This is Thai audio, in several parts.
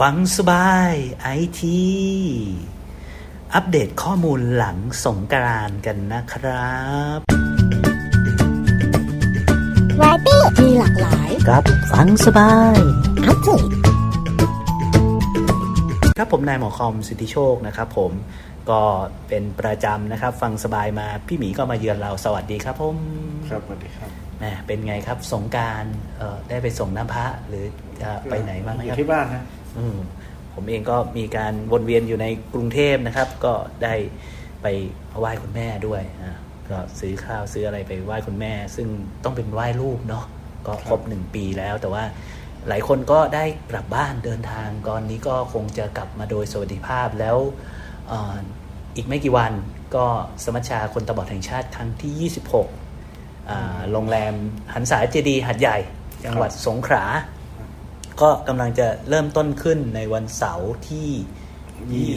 ฟังสบายไอทีอัปเดตข้อมูลหลังสงกรานต์กันนะครับวาไรตี้มีหลากหลายครับฟังสบายอัปเดตครับผมนายหมอคอมสิทธิโชคนะครับผมก็เป็นประจำนะครับ ฟังสบายมาพี่หมีก็มาเยือนเราสวัสดีครับผมครับสวัสดีครับแหมเป็นไงครับสงกรารได้ไปส่งน้ำพระหรือจะไปไหนบ้างไหมอครับยู่ที่บ้านนะอืม ผมเองก็มีการวนเวียนอยู่ในกรุงเทพนะครับ ก็ได้ไปไหว้คุณแม่ด้วยนะก็ซื้อข้าวซื้ออะไรไปไหว้คุณแม่ ซึ่งต้องเป็นไหว้รูปเนาะก็ครบหนึ่งปีแล้ว แต่ว่าหลายคนก็ได้กลับบ้านเดินทางก่อนนี้ก็คงจะกลับมาโดยสวัสดิภาพแล้วเอ่ออีกไม่กี่วันก็สมัชชาคนตาบอดแห่งชาติครั้งที่ 26อ่าโรงแรมหันษาเจดีย์หัดใหญ่ จังหวัดสงขลา ก็กำลังจะเริ่มต้นขึ้นในวันเสาร์ที่22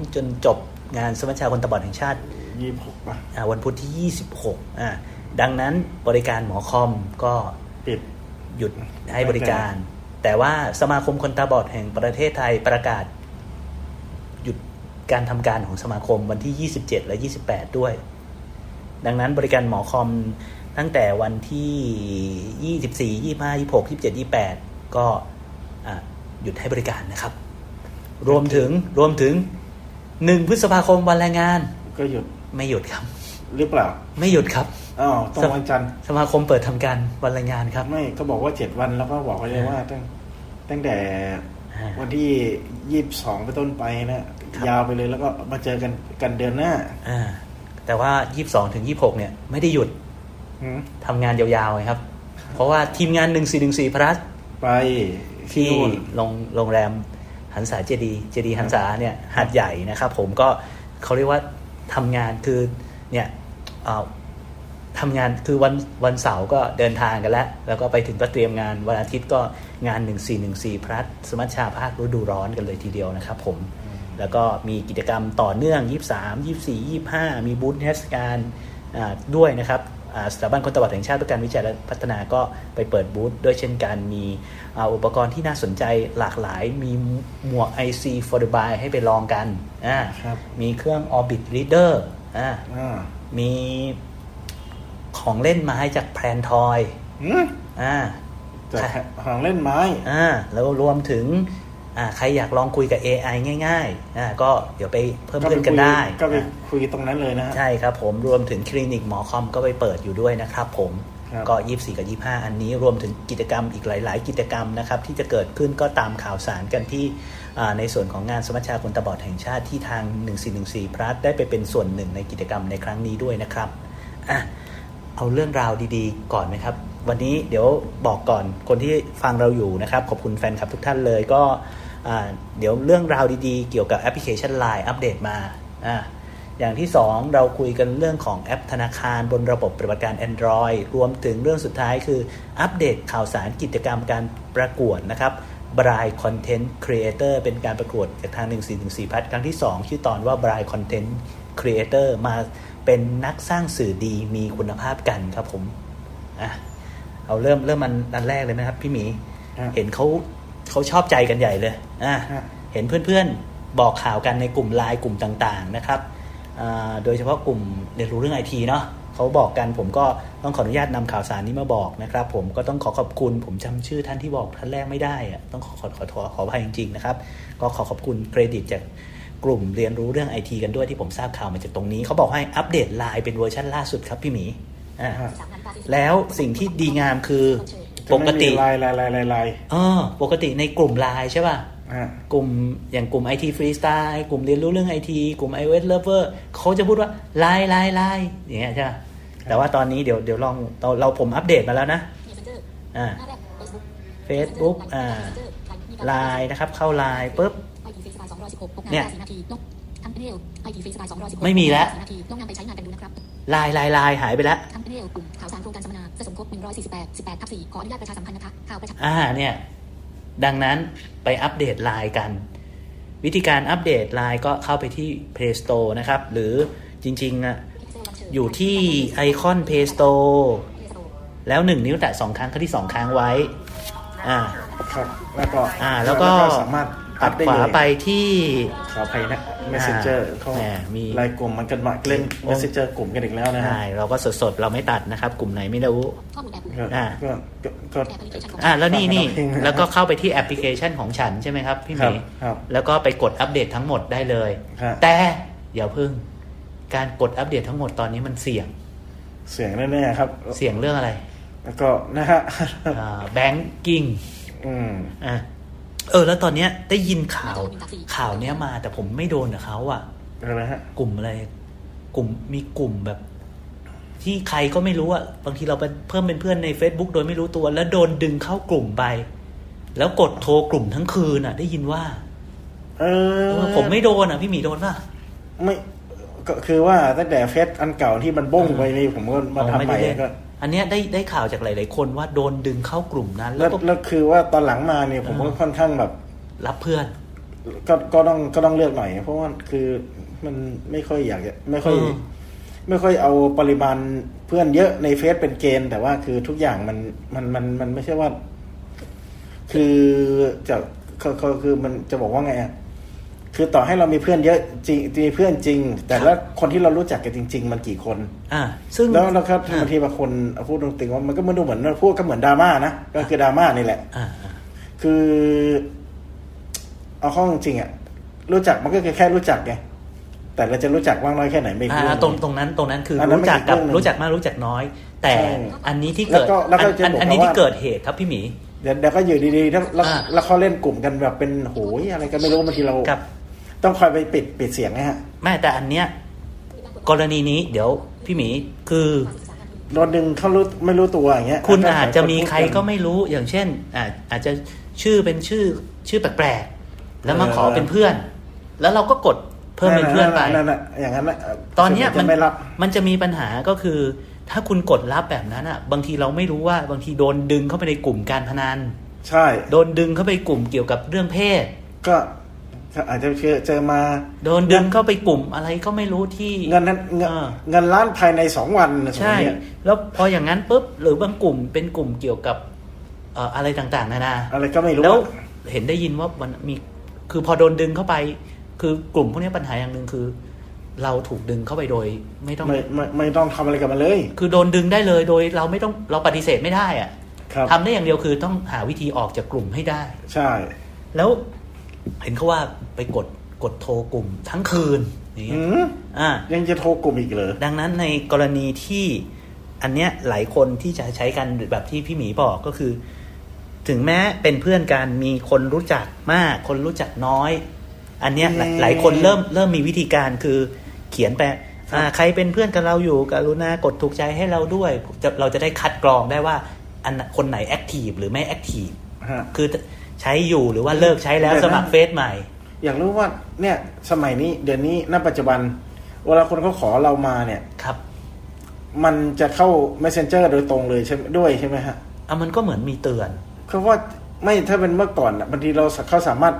22 จนจบงานสมัชชาคนตาบอดแห่งชาติ 26ป่ะอ่าวันพุธที่ 26อ่าดังนั้นบริการหมอคอมก็ปิดหยุดให้บริการ แต่ว่าสมาคมคนตาบอดแห่งประเทศไทยประกาศ หยุดการทำการของสมาคมวันที่ 27 และ 28 ด้วย ดังนั้นบริการหมอคอมตั้งแต่วันที่ 24 25 26 27 28 ก็อะหยุดให้บริการนะครับ รวมถึงรวมถึง1พฤษภาคมวันแรงงาน ก็หยุดไม่หยุดครับ หรือเปล่า ไม่หยุดครับอ้าวตรงวันจันทร์สมาคมเปิดทำการวันแรงงานครับ ไม่ก็บอกว่า7วันแล้วก็บอกไว้เลยว่าตั้งตั้งแต่อ่าวันที่22ไปต้นไปนะครับยาวไปเลยแล้วก็มาเจอกันกันเดือนหน้าอ่าแต่ว่า22ถึง26เนี่ย ไม่ได้หยุดหืมทำงานยาวๆไงครับ เพราะว่าทีมงาน1414พลัส ไปที่นู่นโรงโรงแรมหันษาเจดีเจดีหันษาเนี่ยหาดใหญ่นะครับผมก็เขาเรียกว่าทำงานคือเนี่ยเอ่อทำงานคือวันวันเสาร์ก็เดินทางกันแล้ว แล้วก็ไปถึงก็เตรียมงานวันอาทิตย์ก็งาน 1414พลัสสมัชชาภาคฤดูร้อนกันเลยทีเดียวนะครับผมแล้วก็มีกิจกรรมต่อเนื่อง 23 24 25 มีบูธเทศกาลอ่าด้วยนะครับอ่า สถาบันคนตาบอดแห่งชาติเพื่อการวิจัยและพัฒนาก็ไปเปิดบูธด้วยเช่นกันมีอ่าอุปกรณ์ที่น่าสนใจหลากหลาย มีหมวก IC for the buy ให้ไปลองกันอ่าครับมีเครื่อง Orbit Reader อ่าอ่ามีของเล่นไม้จากแพรนทอยหืมอ่าจากของเล่นไม้อ่าแล้วรวมถึงอ่า ใครอยากลองคุยกับ AI ง่ายๆอ่าก็เดี๋ยวไปเพิ่มก็เพื่ไปอนกันคุยได้ ก็ไปอ่าคุยตรงนั้นเลยนะฮะใช่ครับผมรวมถึงคลินิกหมอคอมก็ไปเปิดอยู่ด้วยนะครับผมครับก็24กับ25 อันนี้รวมถึงกิจกรรมอีกหลาย ๆ กิจกรรมนะครับที่จะเกิดขึ้นก็ตามข่าวสารกันที่อ่าในส่วนของงานสมัชชาคนตาบอดแห่งชาติที่ทาง 1414พลัสได้ไปเป็นส่วนหนึ่งในกิจกรรมในครั้งนี้ด้วยนะครับอะเอาเรื่องราวดีๆ ก่อนไหมครับ วันนี้เดี๋ยวบอกก่อนคนที่ฟังเราอยู่นะครับ ขอบคุณแฟนคลับทุกท่านเลยก็เดี๋ยวเรื่องราวดีๆ เกี่ยวกับแอปพลิเคชัน Line อัปเดตมาอ่าอย่างที่ 2 เราคุยกันเรื่องของแอปธนาคารบนระบบปฏิบัติการ Android รวมถึงเรื่องสุดท้ายคืออัปเดตข่าวสารกิจกรรมการประกวดนะครับบรายคอนเทนต์ครีเอเตอร์เป็นการประกวดจากทาง 1414พัทครั้งที่ 2 ชื่อตอนว่าบรายคอนเทนต์ครีเอเตอร์มาเป็นนักสร้างสื่อดีมีคุณภาพกันครับผมอะ เอาเริ่มเริ่มมันอันแรกเลยไหมครับ พี่หมีฮะเห็นเขาเขาชอบใจกันใหญ่เลยอะฮะเห็นเพื่อนๆบอกข่าวกันในกลุ่มไลน์กลุ่มต่างๆนะครับอ่าโดยเฉพาะกลุ่มเรียนรู้เรื่องไอทีเนาะเขาบอกกันผมก็ต้องขออนุญาตนำข่าวสารนี้มาบอกนะครับ ผมก็ต้องขอขอบคุณผมจำชื่อท่านที่บอกท่านแรกไม่ได้อะต้องขอขอขอขอขออภัยจริงๆนะครับ ก็ขอขอบคุณเครดิตจากกลุ่มเรียนรู้เรื่องไอทีกันด้วยที่ผมทราบข่าวมาจากตรงนี้เขาบอกให้อัปเดตไลน์เป็นเวอร์ชันล่าสุดครับพี่หมี อ่าฮะแล้วสิ่งที่ดีงามคือปจะกไม่ติมีลายลายลายลายลายเออปกติในกลุ่มไลน์ใช่ป่ะฮะกลุ่มอย่างกลุ่ม IT Freestyle กลุ่มเรียนรู้เรื่อง IT กลุ่ม iOS Lover เขาจะพูดว่าไลน์ไลน์ไลน์อย่างเงี้ยใช่ปะแต่ว่าตอนนี้เดี๋ยวเดี๋ยวลองเราเราผมอัปเดตมาแล้วนะอ่า Facebook อ่าไลน์นะครับ เข้าไลน์ปุ๊บเนี่เนี่ยยไม่ไม่มีมีแล้แล้ววต้องนำไปใช้งานกันดูนะครับไลน์ไลน์ไลน์หายไปแล้วทั้งเพลกลุ่มข่าวสารโครงการสัมมนาจะสมคบ148 18ทับ4ขออนุญาตประชาสัมพันธ์นะคะข่าวประชาอ่าเนี่ยดังนั้นไปอัปเดตไลน์กัน วิธีการอัปเดตไลน์ก็เข้าไปที่ Play Store นะครับ หรือจริงๆอะอยู่ที่ไอคอน Play Store แล้วหนึ่งนิ้วแตะสองครั้งครั้งที่สองครั้งไว้ อ่า ครับ แล้วก็อ่าแล้วก็ สามารถ ตัดได้ขวาเลยไปที่ขออภัยนะ messenger เขาแหมมีไลน์กลุ่มมันกันมาเล่นโอ้ messenger กลุ่มกันอีกแล้วนะฮะใช่เราก็สดๆ เราไม่ตัดนะครับ กลุ่มไหนไม่รู้ข้อมูลแอปก็อ่าก็ก็ก็แอปพลิเคชันของอ่าแล้วนี่นี่ฟังกันเอาเองนะแล้วก็เข้าไปที่แอปพลิเคชันของฉันใช่ไหมครับ พี่หครัมีบครับแล้วก็ไปกดอัปเดตทั้งหมดได้เลยครับแต่อย่าพึ่งการกดอัปเดตทั้งหมดตอนนี้มันเสี่ยง เสียงแน่ๆครับ เสี่ยงเรื่องอะไร แล้วก็นะฮะแบงกิ้งอืมอะ เออ แล้วตอนเนี้ยได้ยินข่าวข่าวเนี้ยมาแต่ผมไม่โดนกับเขาอะอะไรฮะกลุ่มอะไร กลุ่มมีกลุ่มแบบ ที่ใครก็ไม่รู้อะบางทีเราไปเพิ่มเป็นเพื่อนใน Facebook โดยไม่รู้ตัว แล้วโดนดึงเข้ากลุ่มไป แล้วกดโทรกลุ่มทั้งคืนอะ ได้ยินว่า เออเออผมไม่โดนอะ พี่หมีโดนป่ะไม่ก็คือว่าตั้งแต่เฟซอันเก่าที่มันบ้งไปนี่ผมก็มาอ๋อทำไม่ใหได้ม่เล่นก็ อันเนี้ยได้ได้ข่าวจากหลาย ๆ คนว่าโดนดึงเข้ากลุ่มนั้น แล้แล้ววก็ แล้วคือว่าตอนหลังมาเนี่ยผมก็อ่าค่อนข้างแบบ รับเพื่อน ก็ก็ต้องก็ต้องเลือกหน่อย เพราะว่าคือมันไม่ค่อยอยากจะไม่ค่อย อืม ไม่ค่อยเอาปริมาณเพื่อนเยอะในเฟซเป็นเกณฑ์ แต่ว่าคือทุกอย่างมันมันมันมันไม่ใช่ว่า คือจะคือคือคือมันจะบอกว่าไงอะ คือต่อให้เรามีเพื่อนเยอะจริงมีเพื่อนจริง แต่ละคนที่เรารู้จักกันจริง ๆ มันกี่คน อ่า ซึ่งแล้วแล้วครับอ่าบางทีบางคนพูดตรงๆว่ามันก็มันดูเหมือนพูดก็เหมือนดราม่านะก็คือดราม่านี่แหละอ่าอ่าคือ เอาข้อจริงๆอะรู้จักมันก็คือแค่รู้จักไงแต่เราจะรู้จักมากน้อยแค่ไหนไม่รู้อ่าตรงตรงนั้นตรงนั้นคืออนนั้นรู้จักกับมันอีกเรื่องหนึ่งรู้จักมากรู้จักน้อย แต่ใช่อันนี้ที่แล้วเกิดก็แล้วก็อันจะอันบอกอันนี้ว่าที่เกิดเหตุครับพี่หมีเดี๋ยวเดี๋ยวก็อยู่ดีๆถ้าแล้วอ่าแล้วเขาเล่นกลุ่มกันแบบเป็นโหยอะไรก็ไม่รู้บางทีเรากับ ต้องคอยไปปิดปิดเสียงนะฮะแม่แต่อันเนี้ยกรณีนี้เดี๋ยวพี่หมีคือโดนดึงเขารู้ไม่รู้ตัวอย่างเงี้ย คุณก็อาจจะมีพูดใครก็ไม่รู้อย่างเช่นอาจอาจจะชื่อเป็นชื่อชื่อแปลกๆแล้วมาขอเป็นเพื่อน แล้วเราก็กดเพิ่มเป็นเพื่อนไปนั่นน่ะอย่างนั้นน่ะตอนเนี้ยส่วใหญ่มันจะไม่รับมันจะมีปัญหาก็คือ ถ้าคุณกดรับแบบนั้นอะ บางทีเราไม่รู้ว่าบางทีโดนดึงเข้าไปในกลุ่มการพนันใช่ โดนดึงเข้าไปกลุ่มเกี่ยวกับเรื่องเพศ ก็ อาจจะเจอเจอมา โดนดึงเข้าไปกลุ่มอะไรก็ไม่รู้ที่เงินนั้นเงินอ่าเงินล้านภายในสองวันสมมุใช่ติเนี่ยแล้วพออย่างนั้นปุ๊บหรือบางกลุ่มเป็นกลุ่มเกี่ยวกับเอ่ออะไรต่างๆนานาอะไรก็ไม่รู้แล้วเห็นได้ยินว่ามันมีคือพอโดนดึงเข้าไป คือกลุ่มพวกนี้ปัญหาอย่างหนึ่งคือ เราถูกดึงเข้าไปโดย ไม่ต้องไม่ไม่ไม่ต้องทำอะไรกับมันเลย คือโดนดึงได้เลยโดยเราไม่ต้องเราปฏิเสธไม่ได้อะครับทำได้อย่างเดียวคือต้องหาวิธีออกจากกลุ่มให้ได้ ใช่ แล้ว เห็นเขาว่าไปกดกดโทรกลุ่มทั้งคืนอย่างเงี้หืยมอ่ายังจะโทรกลุ่มอีกเหรอดังนั้นในกรณีที่อันเนี้ยหลายคนที่จะใช้กันแบบที่พี่หมีบอกก็คือ ถึงแม้เป็นเพื่อนกันมีคนรู้จักมาก คนรู้จักน้อย อันเนี้ยหลายอืมหลายคนเริ่มเริ่มมีวิธีการคือเขียนไปอ่าใครเป็นเพื่อนกับเราอยู่กรุณากดถูกใจให้เราด้วยจะเราจะได้คัดกรองได้ว่าอันคนไหนแอคทีฟหรือไม่แอคทีฟฮะคือ ใช้อยู่หรือว่าเลิกใช้แล้วเดี๋สยวนะมัครเฟซใหม่ อยากรู้ว่าเนี่ยสมัยนี้เดี๋ยวนี้ณปัจจุบัน เวลาคนเขาขอเรามาเนี่ยครับ มันจะเข้า messenger โดยตรงเลยใช่ไหมด้วยใช่ไหมฮะอะมันก็เหมือนมีเตือนคือว่าไม่ถ้าเป็นเมื่อก่อนน่ะบางทีเราเขาสามารถ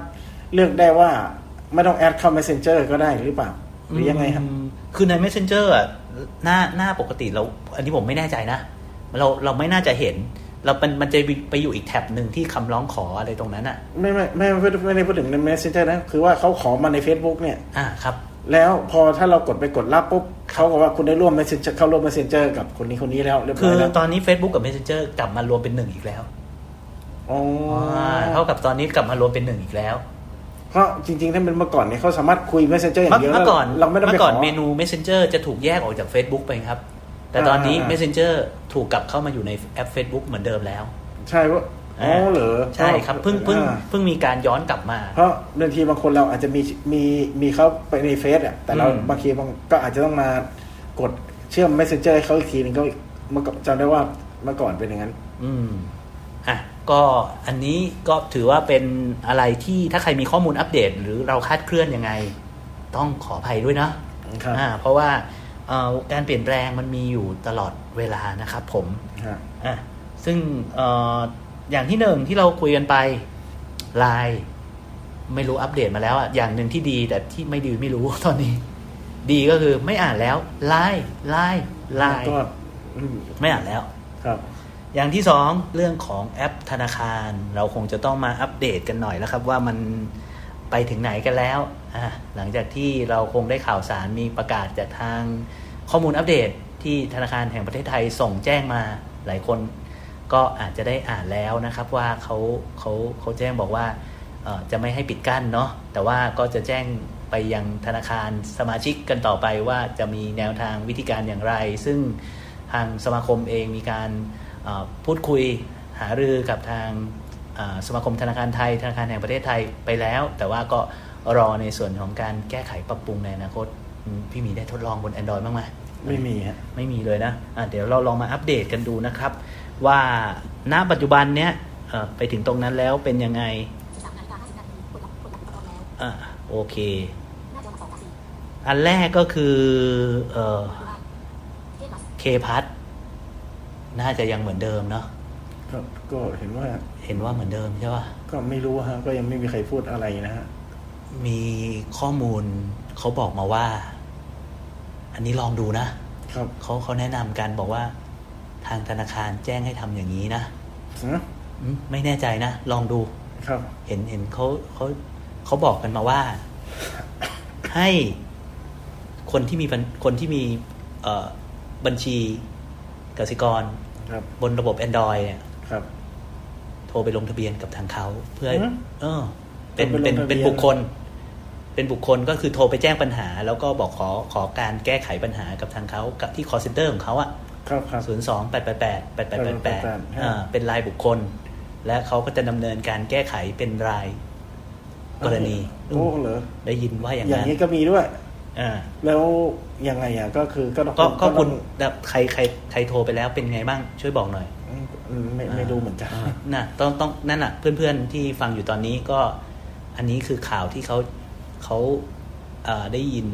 เลือกได้ว่าไม่ต้องแอดเข้า messenger ก็ได้หรือเปล่าหรือยังไงครับอืมคือใน messenger อะหน้าหน้าปกติเรา อันนี้ผมไม่แน่ใจนะ เราเราไม่น่าจะเห็น เราเป็นมันจะไปอยู่อีกแท็บหนึ่งที่คำร้องขออะไรตรงนั้นอะ ไม่ไม่ไม่ไม่ไม่ได้พูดถึงใน messenger นะ คือว่าเขาขอมาใน Facebook เนี่ย อ่าครับ แล้วพอถ้าเรากดไปกดรับปุ๊บเขาบอกว่าคุณได้ร่วม messenger เข้าร่วม messenger กับคนนี้คนนี้แล้วเรียบคืร้ออยแล้วตอนนี้ Facebook กับ messenger กลับมารวมเป็นหนึ่งอีกแล้วอ๋ออาเท่ากับตอนนี้กลับมารวมเป็นหนึ่งอีกแล้วเพราะจริงๆ ถ้าเป็นเมื่อก่อนเนี่ยเขาสามารถคุย messenger อย่างเมื่อเดียวเมื่อก่อนเราไม่ต้องไปเมื่อขก่ออนเมนู messenger จะถูกแยกออกจาก Facebook ไปครับ แต่ตอนนี้อ่าอ่า messenger ถูกกลับเข้ามาอยู่ในแอป Facebook เหมือนเดิมแล้ว ใช่ว่าอ๋อเหรอใช่ครับเพิ่งเพิ่งอ่าเพิ่งมีการย้อนกลับมา เพราะบางทีบางคนเราอาจจะมีมีมีเขาไปในเฟซอะแต่เราอืมบางทีบางก็อาจจะต้องมากดเชื่อม messenger ให้เขาอีกทีนึงก็เมื่อก่อนจำได้ว่าเมื่อก่อนเป็นอย่างนั้น อืมอะก็อันนี้ก็ถือว่าเป็นอะไรที่ถ้าใครมีข้อมูลอัปเดต หรือเราคาดเคลื่อนยังไง ต้องขออภัยด้วยนะครับอ่าเพราะว่าเอ่อ การเปลี่ยนแปลงมันมีอยู่ตลอดเวลานะครับผมฮะอะซึ่งเอ่ออย่างที่หนึ่งที่เราคุยกันไปไลน์ไม่รู้อัปเดตมาแล้วอะอย่างหนึ่งที่ดีแต่ที่ไม่ดีไม่รู้ตอนนี้ ดีก็คือไม่อ่านแล้วไลน์ไลน์ไลน์ก็อืมไม่อ่านแล้วครับ อย่างที่สองเรื่องของแอปธนาคาร เราคงจะต้องมาอัปเดตกันหน่อยแล้วครับ ว่ามันไปถึงไหนกันแล้วอะ หลังจากที่เราคงได้ข่าวสารมีประกาศจากทางข้อมูลอัปเดตที่ธนาคารแห่งประเทศไทยส่งแจ้งมาหลายคนก็อาจจะได้อ่านแล้วนะครับว่าเขาเขาเขาแจ้งบอกว่าจะไม่ให้ปิดกั้นเนาะแต่ว่าก็จะแจ้งไปยังธนาคารสมาชิกกันต่อไปว่าจะมีแนวทางวิธีการอย่างไร ซึ่งทางสมาคมเองมีการพูดคุยหารือกับทางสมาคมธนาคารไทย ธนาคารแห่งประเทศไทยไปแล้ว แต่ว่าก็ รอในส่วนของการแก้ไขปรับปรุงในอนาคตอืมพี่หมีได้ทดลองบน Android บ้างไหมไม่มีฮะไม่มีเลยนะะเดี๋ยวเราลองมาอัปเดตกันดูนะครับ ว่าณปัจจุบันเนี้ยเอ่อไปถึงตรงนั้นแล้วเป็นยังไง13นาฬิกา50นาทีกดรับกดรับอุปกรณ์แล้วอะโอเคหน้าจอ2กับ4อันแรกก็คือเอ่อดูได้เทพมัสเคพัทน่าจะยังเหมือนเดิมเนาะก็ก็เห็นว่าเห็นว่าเหมือนเดิมใช่ป่ะก็ไม่รู้ฮะก็ยังไม่มีใครพูดอะไรนะฮะ มีข้อมูลเขาบอกมาว่า อันนี้ลองดูนะครับเขาเขาแนะนำกันบอกว่า ทางธนาคารแจ้งให้ทำอย่างนี้นะฮะอืมไม่แน่ใจนะ ลองดู ครับ เห็นเห็นเขาเขาเขาบอกกันมาว่า ให้คนที่มีบัญคนที่มีเอ่อบัญชีกสิกรครับ บนระบบ Android เนี่ย ครับ โทรไปลงทะเบียนกับทางเขาเพื่อหือเออ เป็นโทรไปลงเป็นทะเบียนเป็นบุคคล เป็นบุคคลก็คือโทรไปแจ้งปัญหา แล้วก็บอกขอขอการแก้ไขปัญหากับทางเขากับที่ call center ของเขาอะครับครับศูนย์สองแปดแปดแปดแปดแปดแปดแปดฮะอ่าเป็นรายบุคคล และเขาก็จะดำเนินการแก้ไขเป็นราย กรณีโอ้เหรอได้ยินว่าอย่างอย่างนั้นนี้ก็มีด้วยอ่าแล้วยังไงอะก็คือก็ต้องก็ก็ต้องคุณแบบใครใครใครโทรไปแล้วเป็นไงบ้างช่วยบอกหน่อยอืมไม่ไม่รู้เหมือนกันาน่ะต้องต้องนั่นน่ะเพื่อนๆที่ฟังอยู่ตอนนี้ก็ อันนี้คือข่าวที่เขา เขาเอ่อได้ยิน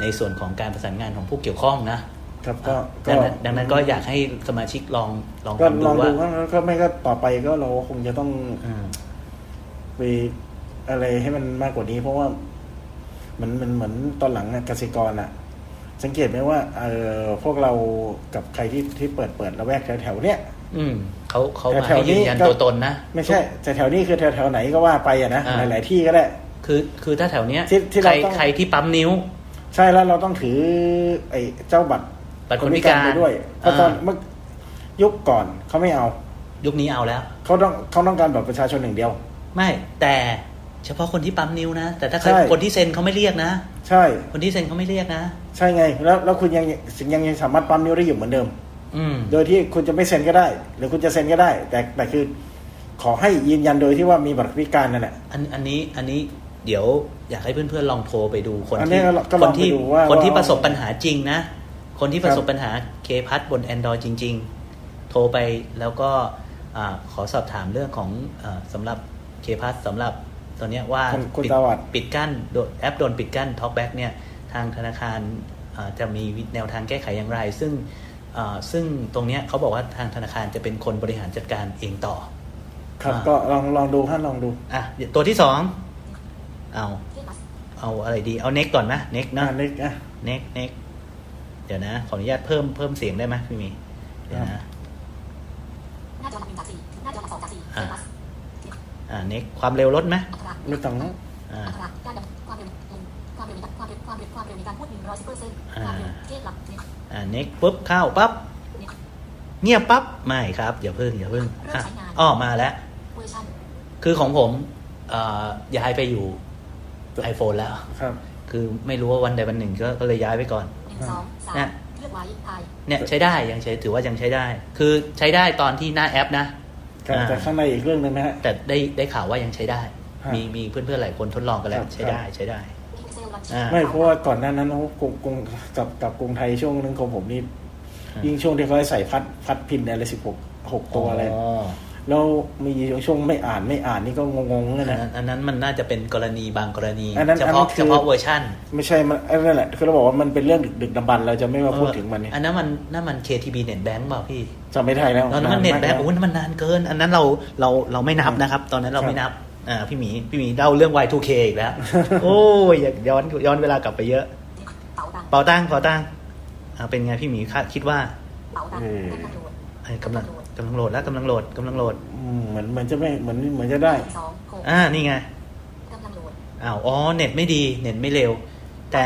ในส่วนของการประสานงานของผู้เกี่ยวข้องนะครับก็ดังนั้นดังนั้นก็อยากให้สมาชิกลองลองก็ทำลดูองว่าดูว่าก็ไม่ก็ต่อไปก็เราคงจะต้องอืมไปอะไรให้มันมากกว่านี้ เพราะว่ามันมันเหมือนตอนหลังอะกสิกรอะสังเกตไหมว่าเออพวกเรากับใครที่ที่เปิดเปิดละแวกแถวๆเนี้ยอืมเขาเขามาแถวให้ๆนี้ยืนยันก็ตัวตนนะ ไม่ใช่แต่แถวนี้คือแถวแถวๆไหนก็ว่าไปอะนะอ่าหลายๆที่ก็ได้ คือคือถ้าแถวเนี้ยที่ที่ใครเราต้อง ใครที่ปั๊มนิ้ว ใช่แล้วเราต้องถือ ไอ้เจ้าบัตรบัตรคนพิการไปด้วยเพราะตอนอ่า เมื่อยุคก่อนเขาไม่เอายุคนี้เอาแล้ว เขาต้องเขาต้องการบัตรประชาชนหนึ่างเดียว ไม่แต่เฉพาะคนที่ปั๊มนิ้วนะ แต่ถ้าใครใช่ คนที่เซ็นเขาไม่เรียกนะ ใช่ คนที่เซ็นเขาไม่เรียกนะ ใช่ไง แล้วแล้วคุณยังยังยังสามารถปั๊มนิ้วได้อยู่เหมือนเดิม อืม โดยที่คุณจะไม่เซ็นก็ได้ หรือคุณจะเซ็นก็ได้ แต่แต่คือ ขอให้ยืนยันโดยที่ว่ามีบัตรพิการนั่นแหละ อันอันนี้อันนี้ เดี๋ยวอยากให้เพื่อนๆลองโทรไปดูคนอันนี้ที่ก็ก็คลอนงไปที่ดูว่าคนที่ว่าประสบปัญหาจริงนะ คนที่ประสบครับปัญหาเคพัทบน Android จริง ๆ โทรไปแล้วก็อ่าขอสอบถามเรื่องของอาสำหรับเคพัทสำหรับตอนเนี้ยว่าคุณคุณปิดสวัสดิ์ปิดกั้นโดนแอปโดนปิดกั้น Talkback เนี่ยทางธนาคารอ่าจะมีแนวทางแก้ไขอย่างไร ซึ่งอ่าซึ่งตรงเนี้ยเขาบอกว่าทางธนาคารจะเป็นคนบริหารจัดการเองต่อ ครับอ่าก็ลองลองดูฮะลองดูอะตัวที่สอง เอาเทพมัสเอาอะไรดี เอาเน็กก่อนนะเน็กอ่านะเล็กอะเน็กเน็กเดี๋ยวนะ ขออนุญาตเพิ่มเพิ่มเสียงได้ไหมพี่หมีเดี๋ยวครันะบหน้าจอหลักหนึ่งจากสี่หน้าจอหลักสองจากสี่เทอ่าพมัสอ่าเน็กความเร็วลดไหมอัตราไม่ต้องอ่าอัตราการดำความเร็วลงความเร็วในการความเร็วความเร็วความเร็วในการพูด110เปอร์เซ็นต์อ่าความเร็วเทพหลักเนี่ยอ่าเน็กปุ๊บเข้าปั๊บเนี่ยเงียบปั๊บไม่ครับอย่าเพิ่งอย่าเพิ่งอะอ้อมาแล้วเวอร์ชันคือของผมเอ่อย้ายไปอยู่ iPhone แล้ว ครับ คือไม่รู้ว่าวันใดวันหนึ่งก็ก็เลยย้ายไปก่อนหนึ่งสองสามเนี่ยเลือกไว้ไทยเนี่ยใช้ได้ยังใช้ถือว่ายังใช้ได้ คือใช้ได้ตอนที่หน้าแอปนะครับอ่าแต่ข้างในอีกเรื่องหนึ่งนะฮะ แต่ได้ได้ข่าวว่ายังใช้ได้ ฮะมีมีเพื่อนๆหลายคนทดลองกันแล้ควรับ ใช้ได้ใช้ได้ พิกเซลลันอ่าไม่เพราะว่าก่อนหน้านั้นโอ้โหกรุงกรุงกับกับกรุงไทยช่วงนึงของผมนี่ฮะยิ่งช่วงที่เขาให้ใส่พัดพัดพินอะไรสิบหกหกตัวอะไรอ๋อ แล้วมีช่วงไม่อ่านไม่อ่านนี่ก็งงๆเลอัยนนะนั้นอันนั้นมันน่าจะเป็นกรณีบางกรณีอันนั้นเฉอันนั้พาะนคือเฉพาะเวอร์ชันไม่ใช่มันไอ้นั่นแหละคือเราบอกว่ามันเป็นเรื่องดึกดึกดำบรรพ์เราจะไม่มาพูดถึงมันเนี่ยอันนั้นมันนั่นมัน KTB Net Bank เปล่าพี่จำไม่ได้แล้วตอนนั้นมันเน็ตแบงาโอ้ยนั่นมันนานเกิน อันนั้นเราเราเราไม่นับนะครับ ตอนนั้นเราครับไม่นับอ่าพี่หมีพี่หมีเล่าเรื่อง Y2K อีกแล้ว โอ้ยอยากย้อนย้อนเวลากลับไปเยอะ เป๋าตังค์เป่าตังเป่าตังอ่าเป็นไงพี่หมีคาดคิดว่าเป๋าตังค์เงินกระโดดเอ้ยกำลัง กำลังโหลดแล้วกำลังโหลดกำลังโหลด อืมเหมือนเหมือนจะไม่เหมือนเหมือนจะได้ สองหกอ่านี่ไงกำลังโหลด อ้าวอ๋อเน็ตไม่ดี เน็ตไม่เร็ว แต่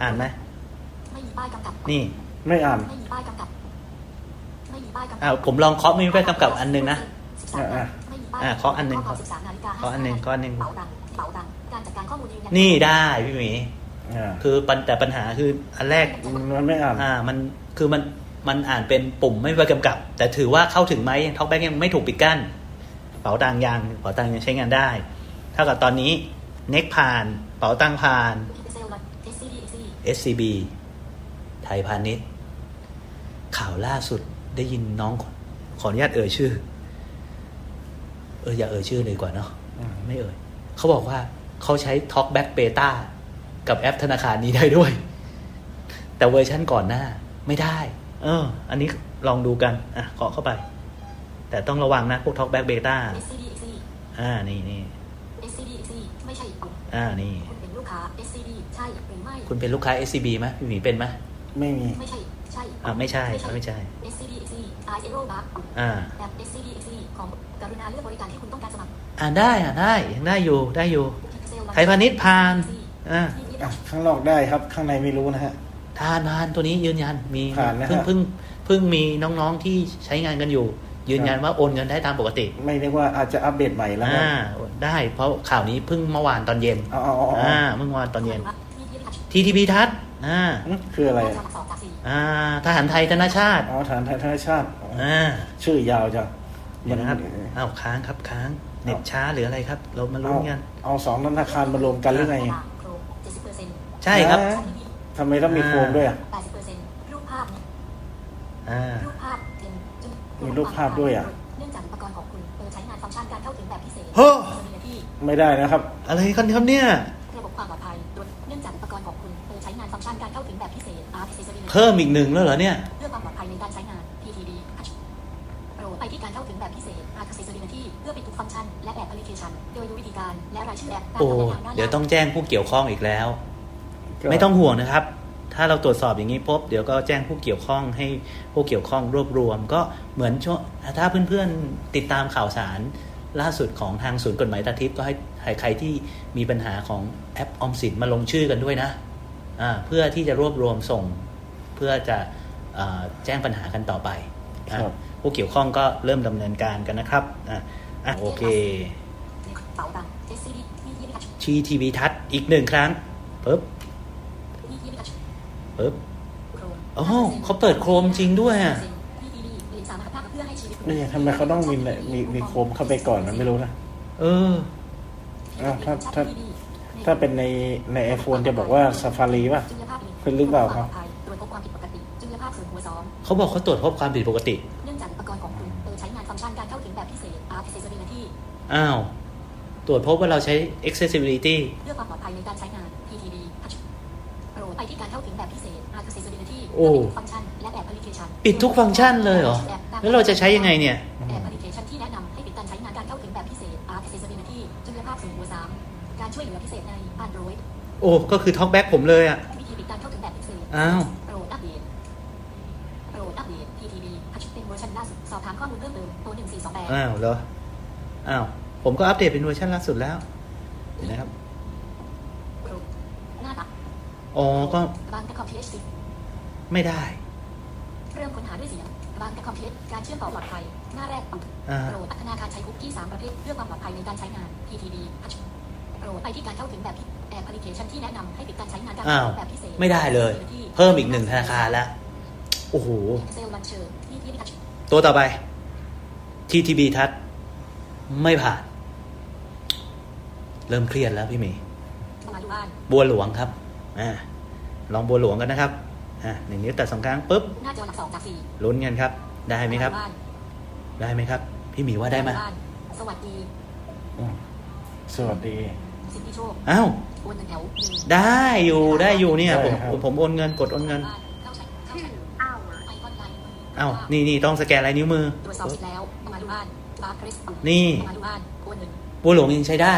อ่านไหมไม่มีป้ายกำกับ นี่ ไม่อ่าน ไม่มีป้ายกำกับ ไม่มีป้ายกำกับอ้าวผมลองเคาะไม่มีป้ายกำกับอันหนึงนะ สิบสามอะ ไม่มีป้ายอะเคาะอันหนึ่ง ข้อความสิบสามนาฬิกาเคาะอันหนึ่งเคาะอันหนึ่งเป๋าตังค์เป๋าตังค์การจัดการข้อมูลยืนยันนี่ได้พี่หมีอ่าคือปัญแต่ปัญหาคืออันแรก มันไม่อ่าน อ่ามันคือมัน มันอ่านเป็นปุ่มไม่ไปกำกับ แต่ถือว่าเข้าถึงไหมท็อกแบ็กยังไม่ถูกปิดกั้นเป๋าตังยังเป๋าตังยังใช้งานได้ เท่ากับตอนนี้เน็กผ่านเป๋าตังผ่าน scb ไทยพาณิชย์ข่าวล่าสุดได้ยินน้องขออนุญาตเอ่ยชื่อ เอออย่าเอ่ยชื่อเลยกว่าเนาะไม่เอ่ยเขาบอกว่าเขาใช้ Talkback Beta กับแอปธนาคารนี้ได้ด้วย แต่เวอร์ชันก่อนหน้าไม่ได้ เออ อันนี้ลองดูกัน อะเคาะเข้าไป แต่ต้องระวังนะ พวก Talkback Beta SCDXC อ่า นี่นี่ SCDXC ไม่ใช่กลุ่มอ่า นี่ คุณเป็นลูกค้า SCD ใช่หรือไม่ คุณเป็นลูกค้า SCB ไหมพี่หมีเป็นไหมไม่มี ไม่ใช่ ใช่อ่าไม่ใช่ ไม่ใช่ SCDXC I Zero Bar อ่าแอป SCDXC ของกรุณาเลือกบริการที่คุณต้องการสมัคร อ่านได้อ่านได้ยังได้อยู่ ได้อยู่ Pixel ไทยพาณิชย์ผ่าน อ่าอะข้างนอกได้ครับ ข้างในไม่รู้นะฮะ ทานผ่านตัวนี้ยืนยันมีผ่านนะเพิ่งฮะเพิ่งเพิ่งมีน้องๆที่ใช้งานกันอยู่ ยืนยันว่าโอนเงินได้ตามปกติไม่เรียกว่าอาจจะอัปเดตใหม่แล้วนะอ่าได้เพราะข่าวนี้เพิ่งเมื่อวานตอนเย็นเอาเอาเอาเอาอ่าเมื่อวานตอนเย็นที่ที่ทัช TTP ทัศน์อ่าอืมคืออะไรอะสองจากสี่อ่าทหารไทยธนชาติอ๋อฐานไทยธนชาติอ๋ออ่าชื่อยาวจังเดี๋ยวนะครับอ้าวค้างครับค้างเน็ตช้าหรืออะไรครับ เรามาเอาลุ้นกัน เอาสองธนาคารมารวมกันหรือไงโครงเจ็ดสิบเปอร์เซ็นต์ใช่ครับ อ่าทำไมต้องมีโคมด้วยอะแปดสิบเปอร์เซ็นต์รูปภาพเนี่ยอ่า รูปภาพเป็นจุดมีรูปภาพด้วยอะเนื่องจากอุปกรณ์ของคุณเปิดใช้งานฟังก์ชันการเข้าถึงแบบพิเศษเฮ้อที่ ไม่ได้นะครับ อะไรกันครับเนี่ย ระบบความปลอดภัยโดยเนื่องจากอุปกรณ์ของคุณเปิดใช้งานฟังก์ชันการเข้าถึงแบบพิเศษ Art Accessory เพิ่มอีกหนึ่งแล้วเหรอเนี่ย เพื่อความปลอดภัยในการใช้งาน PTD โปรดไปที่การเข้าถึงแบบพิเศษ Art Accessory ที่เพื่อปิดทุกฟังก์ชันและแอปพลิเคชัน โดยดูวิธีการและรายชื่อแอปตามโอ้ คำแนะนำด้านเดี๋ยวล่างต้องแจ้งผู้เกี่ยวข้องอีกแล้ว ไม่ต้องห่วงนะครับ ถ้าเราตรวจสอบอย่างนี้ปุ๊บเดี๋ยวก็แจ้งผู้เกี่ยวข้องให้ผู้เกี่ยวข้องรวบรวม ก็เหมือนช่วงถ้าเพื่อนๆติดตามข่าวสารล่าสุดของทางศูนย์กฎหมายตาทิพย์ก็ให้ให้ใครที่มีปัญหาของแอปออมสินมาลงชื่อกันด้วยนะอ่าเพื่อที่จะรวบรวมส่ง เพื่อจะอ่าแจ้งปัญหากันต่อไปอะครับผู้เกี่ยวข้องก็เริ่มดำเนินการกันนะครับอะอะโอเคเป๋าตังค์ SCD มีที่ทัชชีทีวีทัศน์อีกหนึ่งครั้งปึ๊บมีที่ทัช ปึ๊บโครมอ๋อเขาเปิดโครมจริงด้วยอะ PTD เรียนสามารถเพื่อให้ชีวิตคุณนี่ทำไมเขาต้องมีมีมีโคมเข้าไปก่อนมันไม่รู้นะ เอออ้าวถ้าถ้าถ้าเป็นในในไอโฟนจะบอกว่า Safari ป่ะจุลภาพเป็นหรือเปล่าครับตรวจพบความผิดปกติจุลภาพส่วนหัวซ้อมเขาบอกเขาตรวจพบความผิดปกติ เนื่องจากอุปกรณ์ของคุณเปิดใช้งานฟังก์ชันการเข้าถึงแบบพิเศษ Art Accessibility อ้าว ตรวจพบว่าเราใช้ accessibility เพื่อความปลอดภัยในการใช้งาน PTD Touch โปรดไปที่การเข้าถึงแบบพิเศษ Art Accessibility โอ้เพื่อปิดทุกฟังก์ชันและแอปพลิเคชันปิดทุกฟังก์ชันเลยเหรอ แล้วเราจะใช้ยังไงเนี่ยแอปพลิเคชันที่แนะนำให้ปิดการใช้งานการเข้าถึงแบบพิเศษ Art Accessibility จุลภาพส่วนหัวซ้ำการช่วยเหลือพิเศษใน Android โอ้ ก็คือ talkback ผมเลยอะวิธีปิดการเข้าถึงแบบพิเศษอ้าวโปรดอัปเดตโปรดอัปเดต PTD Touch เป็นเวอร์ชันล่าสุด สอบถามข้อมูลเพิ่มเติมโทร1428อ้าวเหรอ อ้าว ผมก็อัปเดตเป็นเวอร์ชันล่าสุดแล้วเห็นนะครับโปรหน้าตัดอ๋อก็บางแต่คอมพิวเตอร์ ไม่ได้ เริ่มค้นหาด้วยเสียงบางแต่คอมพิวเตอร์การเชื่อมต่อปลอดภัย หน้าแรกปุ่มอ่าโปรดธนาคารใช้คุกกี้ 3 ประเภทเพื่อความปลอดภัยในการใช้งาน PTD Touch โปรดไปที่การเข้าถึงแบบแอปพลิเคชันที่แนะนำให้ปิดการใช้งานการอ้าวเข้าถึงแบบพิเศษไม่ได้เลย เพิ่มอีกหนึ่งธนาคารแล้วโอ้โหเซลลันเชอร์ที่ที่ทัชตัวต่อไป TTB ทัศน์ไม่ผ่าน เริ่มเครียดแล้วพี่เมย์มาดูบ้านบัวหลวงครับ อ่า ลองบัวหลวงกันนะครับ อ่าหนึ่งนิ้วแต่สองครั้งปุ๊บหน้าจอหลักสองจากสี่ลุ้นกันครับ ได้ไหมครับาดูานได้ไหมครับ พี่หมีว่าได้ไหมาบ้านสวัสดีอืมสวัสดีสิทธิโชคอ้าวโอนเงินแถวหนึ่งได้อยู่ได้อยู่เนี่ยผมได้ครับผมผมโอนเงินกดโอนเงินเข้าใช้เข้าใช้ไอคอนไลน์มืออ้าวนี่นี่ต้องสแกนลายนิ้วมือตรวจสอบเสร็จแล้วมาดูบ้านบาร์คริสนี่มาดูบ้านโอนเงินบัวหลวงยังใช้ได้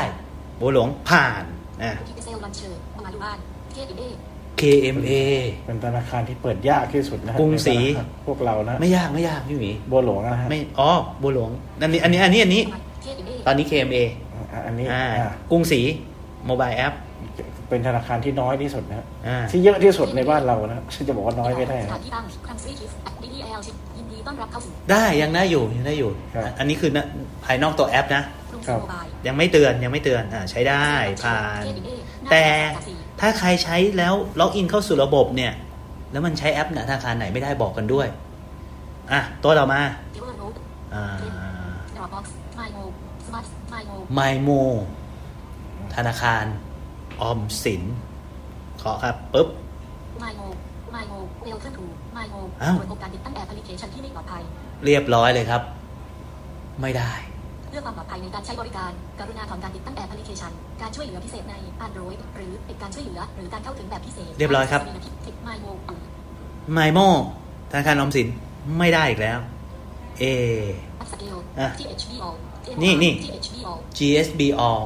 บัวหลวงผ่านอ่าที่เซลลันเชอร์มาดูบ้านเคอีเอ K KMA เป็นธนาคารที่เปิดยากที่สุดนะฮะกรุงศรีในธนาคารพวกเรานะไม่ยากไม่ยากพี่หมีบัวหลวงนะฮะไม่อ๋อบัวหลวงอันนี้อันนี้อันนี้อันนี้ KMA ตอนนี้ KMA อะอันนี้อ่าอะกรุงศรีโมบายแอปเป็นธนาคารที่น้อยที่สุดนะฮะอ่าที่เยอะที่สุดในบ้านเรานะฉันจะบอกว่าน้อยไม่ได้สนะถานที่ตั้งครังซีคิฟดีดีเอลยินดีต้อนรับเข้าสู่ได้ยังได้อยู่ยังได้อยู่ครับอันนี้คือนะภายนอกตัวแอปนะกรุงครัศรีบโมบายยังไม่เตือนยังไม่เตือนอ่าใช้ได้ผ่าน แต่ ถ้าใครใช้แล้วล็อกอินเข้าสู่ระบบเนี่ย แล้วมันใช้แอปธนาคารไหนไม่ได้บอกกันด้วย อะ ตัวต่อมาเทเวอร์โนอ่าดรอปบ็อกซ์ไมโมสมาร์ทไมโมไมโมธนาคาร ออมสิน ขอครับปุ๊บไมโมไมโมเวลเครื่องถูไมโมอ้าวตรวจพบการติดตั้งแอปพลิเคชันที่ไม่ปลอดภัย เรียบร้อยเลยครับ ไม่ได้เพื่อความปลอดภัยในการใช้บริการ กรุณาถอนการติดตั้งแอปพลิเคชัน การช่วยเหลือพิเศษใน Android หรือปิดการช่วยเหลือ หรือการเข้าถึงแบบพิเศษเรียบร้อยครับ ไมโมไมโมธนาคารออมสินไม่ได้อีกแล้ว เออัพสเกลอะที่ HBO นี่นี่ที่ HBO GSB All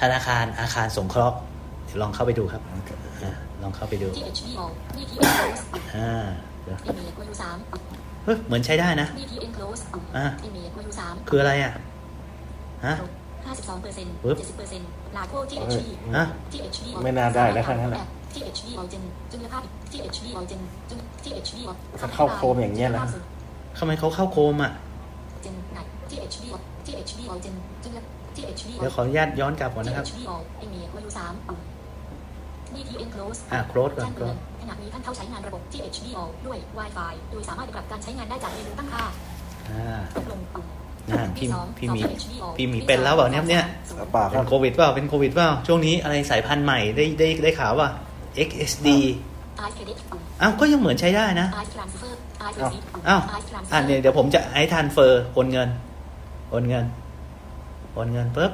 ธนาคารอาคารสงเคราะห์เดี๋ยวลองเข้าไปดูครับอะลองเข้าไปดูที่ HBO นี่ที่อ่าเดี๋ยวเอเมกวายูสามเฮ้ยเหมือนใช้ได้นะนี่ที่ Enclose อะเอเมกวายูสาม คืออะไรอะฮะห้าสิบสองเปอร์เซ็นต์ปึ๊บเจ็ดสิบเปอร์เซ็นต์ลาโคที่เอ้ HB ยอะที่ HB ไม่น่าได้แล้วทั้งนั้นแหละที่ HB เอาเจนจุลภาพที่ HB เอาเจนจุลที่ HB ถ้าเข้าโคมอย่างเงี้ยนะทำไมเขาเข้าโคมอะเจนไหนที่ HB ที่ HB เอาเจนจุลที่ HB เดี๋ยวขออนุญาตย้อนกลับก่อนนะครับที่ HB เอาเอเมกวายูสามนี่ที่ Enclose อะ close ก่อนแจ้งเตือน close ขณะนี้ท่านเข้าใช้งานระบบที่ HB เอาด้วย Wi-Fi โดยสามารถปรับการใช้งานได้จากเมนูตั้งค่าอ่าลงปุ่ม อ่าพี่ที่สองพี่มีสอง HB พี่มีเป็นแล้วเปล่าเนี่ยเนี่ยเปล่าคเป็รับนโควิดเปล่าเป็นโควิดเปล่าช่วงนี้อะไรสายพันธุ์ใหม่ได้ได้ได้ข่าวป่ะ XSD ไอเครดิตปุ่มอ้าวก็ยังเหมือนใช้ได้นะ ไอทรานสเฟอร์ไอเรซีอ้าว ไอทรานสเฟออะร์เนี่ยเดี๋ยวผมจะให้ทันเฟอร์โอนเงินโอนเงินโอนเงินปุ๊บ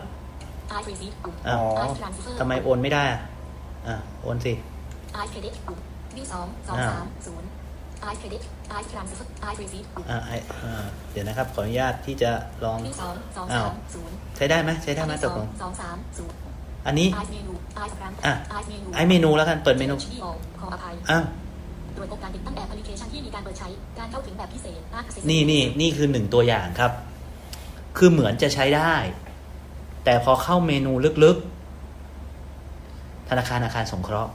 ไอเรซีปุ่มอ้าวไอทรานสเฟอร์ทำไมโอนไม่ได้อะอะโอนสิ ไอเครดิตปุ่มวิวสองสองอ้าวสามศูนย์ ไอเครดิตไอทรานสเฟอร์ไอเรซีปุ่มอ่าไออ่าเดี๋ยวนะครับ ขออนุญาตที่จะลองวิวสองสองอ้าสาว มศูนย์ใช้ได้ไหมใช้ได้ไหมตกลงสองสามศูนย์ อันนี้ไอเมนูไอสำรังอะไอเมนูไอเมนูแล้วกันเปิดเมนู HBO ขออภัยอ้าวโดยพบการติดตั้งแอปพลิเคชันที่มีการเปิดใช้ การเข้าถึงแบบพิเศษ Access นี่นี่นี่คือหนึ่งตัวอย่างครับ คือเหมือนจะใช้ได้ แต่พอเข้าเมนูลึกๆ ธนาคารอาคารสงเคราะห์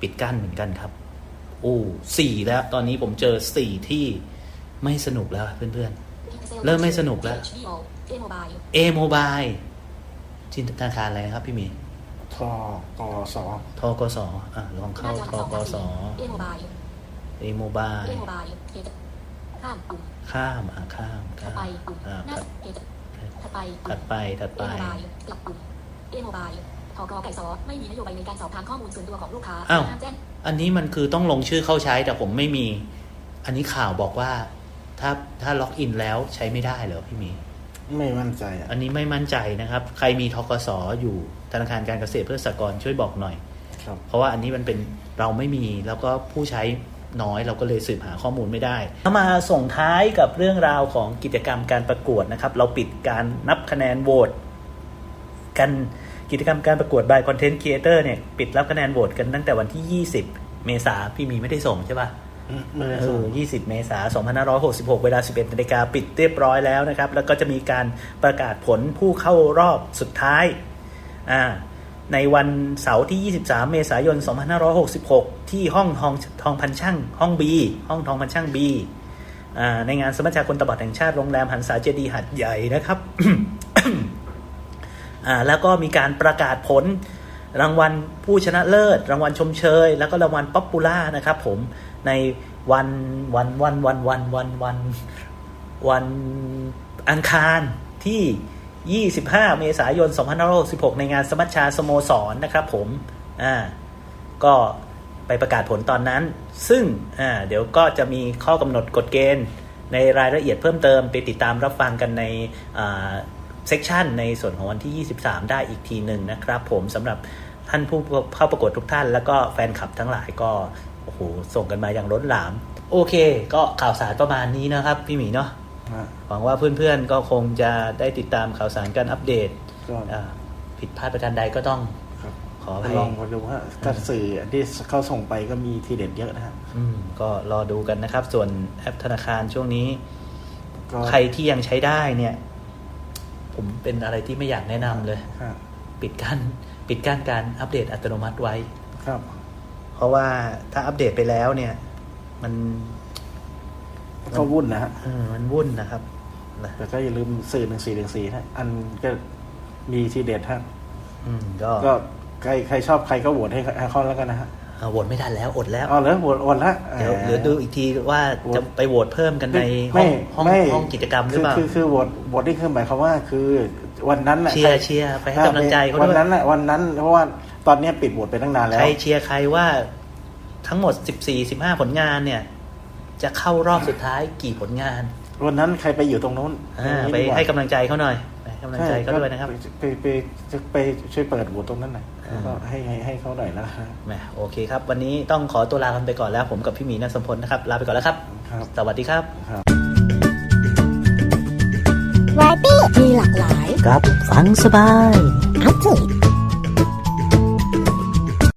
ปิดกั้นเหมือนกันครับ โอ้สี่แล้วตอนนี้ผมเจอสี่ที่ไม่สนุกแล้วเพื่อนเริ่มไม่สนุกแล้ว HBO A Mobile ๆ A Mobile ที่ธนาคารอะไรนะครับพี่หมีทกสทกสอะลองเข้าทกส A Mobile A Mobile A Mobile เกตข้ามปุ่มข้ามอะข้ามถัข้าดมไปปุ่มอ่าหน้าถัดเกตถัดไปถัดไปถัดเอไปโม บายกลับปุ่มเอโมบายทกไก่ซอไม่มีนโยบายในการสอบถามข้อมูลส่วนตัวของลูกค้าอ้าวห้ามแจ้งอันนี้มันคือต้องลงชื่อเข้าใช้แต่ผมไม่มี อันนี้ข่าวบอกว่า ถ้าถ้าล็อกอินแล้วใช้ไม่ได้เหรอพี่หมี ไม่มั่นใจอะอันนี้ไม่มั่นใจนะครับ ใครมีทกสอยู่ธนาคารการเกษตรเพื่อสหกรณ์ช่วยบอกหน่อย ครับ เพราะว่าอันนี้มันเป็นเราไม่มีแล้วก็ผู้ใช้น้อยเราก็เลยสืบหาข้อมูลไม่ได้มาส่งท้ายกับเรื่องราวของกิจกรรมการประกวดนะครับ เราปิดการนับคะแนนโหวตกัน กิจกรรมการประกวด by Content Creator เนี่ยปิดรับคะแนนโหวตกันตั้งแต่วันที่ 20 เมษาพี่มีไม่ได้ส่งใช่ปะไม่ได้เอส่งอ20 เมษายน 2566 เวลา 11นาฬิกาปิดเรียบร้อยแล้วนะครับ แล้วก็จะมีการประกาศผลผู้เข้ารอบสุดท้ายอ่าในวันเสาร์ที่ 23 เมษายน 2566 ที่ห้องทองทองพันช่าง ห้อง B ห้องทองพันช่าง B อ่าในงานสมัชชาคนตาบอดแห่งชาติโรงแรมหันษาเจดีย์หัดใหญ่นะครับ อ่าแล้วก็มีการประกาศผลรางวัลผู้ชนะเลิศ รางวัลชมเชย แล้วก็รางวัลป๊อปปูล่านะครับผมในวันวันวันวันวันวันวันวันอังคารที่ 25 เมษายน 2566 ในงานสมัชชาสโมสรนะครับผมอ่าก็ไปประกาศผลตอนนั้น ซึ่งอ่าเดี๋ยวก็จะมีข้อกำหนดกฎเกณฑ์ในรายละเอียดเพิ่มเติมไปติดตามรับฟังกันในอ่า เซกชันในส่วนของวันที่ 23 ได้อีกทีหนึ่งนะครับ ผมสำหรับท่านผู้เข้าประกวดทุกท่าน แล้วก็แฟนคลับทั้งหลายก็โอ้โหส่งกันมาอย่างล้นหลาม โอเค ก็ข่าวสารประมาณนี้นะครับ พี่หมีเนาะฮะหวังว่าเพื่อนๆก็คงจะได้ติดตามข่าวสารการอัปเดตก็อ่าผิดพลาดประการใดก็ต้องครับขขออไปภัยลองไปดูฮะก็สื่อที่เขาส่งไปก็มีทีเด็ดเยอะนะฮะอืมก็รอดูกันนะครับ ส่วนแอปธนาคารช่วงนี้ก็ใครที่ยังใช้ได้เนี่ย ผมเป็นอะไรที่ไม่อยากแนะนำเลย ครับปิดกั้นปิดกั้นการอัปเดตอัตโนมัติไว้ ครับ เพราะว่าถ้าอัปเดตไปแล้วเนี่ย มันก็วุ่นนะฮะ เออมันวุ่นนะครับนะแต่ก็อย่าลืมสื่อหนึ่งสี่หนึ่งสี่ฮะ อันก็มีทีเด็ดฮะ อืมก็ ก็ใครใครชอบใครก็โหวตให้ให้เขาแล้วกันนะฮะเอา โหวตไม่ทันแล้วอดแล้วอ๋อเหรอโหวตโหวตละเดี๋ยวเดี๋ยวดูอีกทีว่าจะไปโหวตเพิ่มกันในห้ไม่องห้องไม่ห้องกิจกรรมหรือเปล่าคือคือคือโหวตโหวตนี่คือหมายความว่าคือวันนั้นน่ะเชียร์ใคเชียร์ไปให้กำลังใจเขาวันด้วยนั้นน่ะวันนั้นเพราะว่าตอนเนี้ยปิดโหวตไปตั้งนานแล้วใครเชียร์ใครว่าทั้งหมด14 15ผลงานเนี่ย จะเข้ารอบสุดท้ายกี่ผลงานวันนั้นใครไปอยู่ตรงนู้นอ่าอย่างไปนี้ดีกว่าให้กำลังใจเขาหน่อยไปให้ กำลังใจเขาด้วยนะครับไปไปไปไปช่วยเปิดโหวตตรงนั้นหน่อยแล้วก็ให้ให้ให้เขาหน่อยนะครับแหมโอเคครับ วันนี้ต้องขอตัวลากันไปก่อนแล้ว ผมกับพี่หมีนัสมพลนะครับ ลาไปก่อนแล้วครับครับสวัสดีครับครับวายปี้มีหลากหลาย ครับ ฟังสบายอัปเดต